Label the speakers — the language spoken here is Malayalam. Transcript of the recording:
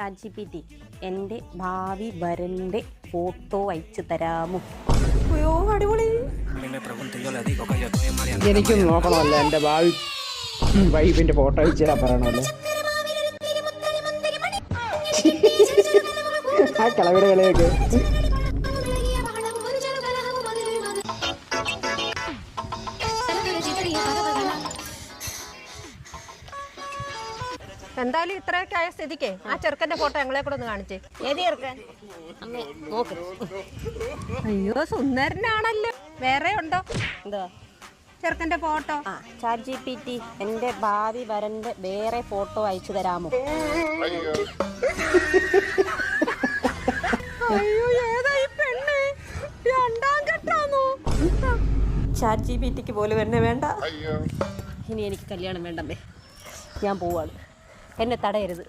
Speaker 1: ചാറ്റ് ജി പി ടി എന്റെ ഭാവി വരന്റെ ഫോട്ടോ അയച്ചു തരാമോ? അയ്യോ അടിപൊളി.
Speaker 2: എനിക്കും നോക്കണമല്ലോ എന്റെ ഭാവി വൈഫിന്റെ ഫോട്ടോ അയച്ചു തരാൻ പറയണമല്ലോ. ആ കളവിടെ കളിയൊക്കെ.
Speaker 3: എന്തായാലും ഇത്രയൊക്കെ ആയ സ്ഥിതിക്ക് ആ ചെറുക്കന്റെ ഫോട്ടോ ഞങ്ങളെ കൂടെ ഒന്ന് കാണിച്ചേ.
Speaker 1: ഏത് നോക്ക്
Speaker 3: അയ്യോ സുന്ദരനാണല്ലോ. വേറെ ഉണ്ടോ?
Speaker 1: എന്താ?
Speaker 3: ചെറുക്കന്റെ ഫോട്ടോ.
Speaker 1: ആ ചാറ്റ് ജി പി ടി എന്റെ ഭാവി വരന്റെ വേറെ ഫോട്ടോ അയച്ചു തരാമോ?
Speaker 3: അയ്യോ ഏതാ ഈ പെണ്ണ്? രണ്ടാം കെട്ടാന്നോ
Speaker 1: ചാറ്റ് ജി പി ടിക്ക് പോലും എന്നെ വേണ്ട. ഇനി എനിക്ക് കല്യാണം വേണ്ടമ്മേ. ഞാൻ പോവാണ്. എന്നെ തടയരുത്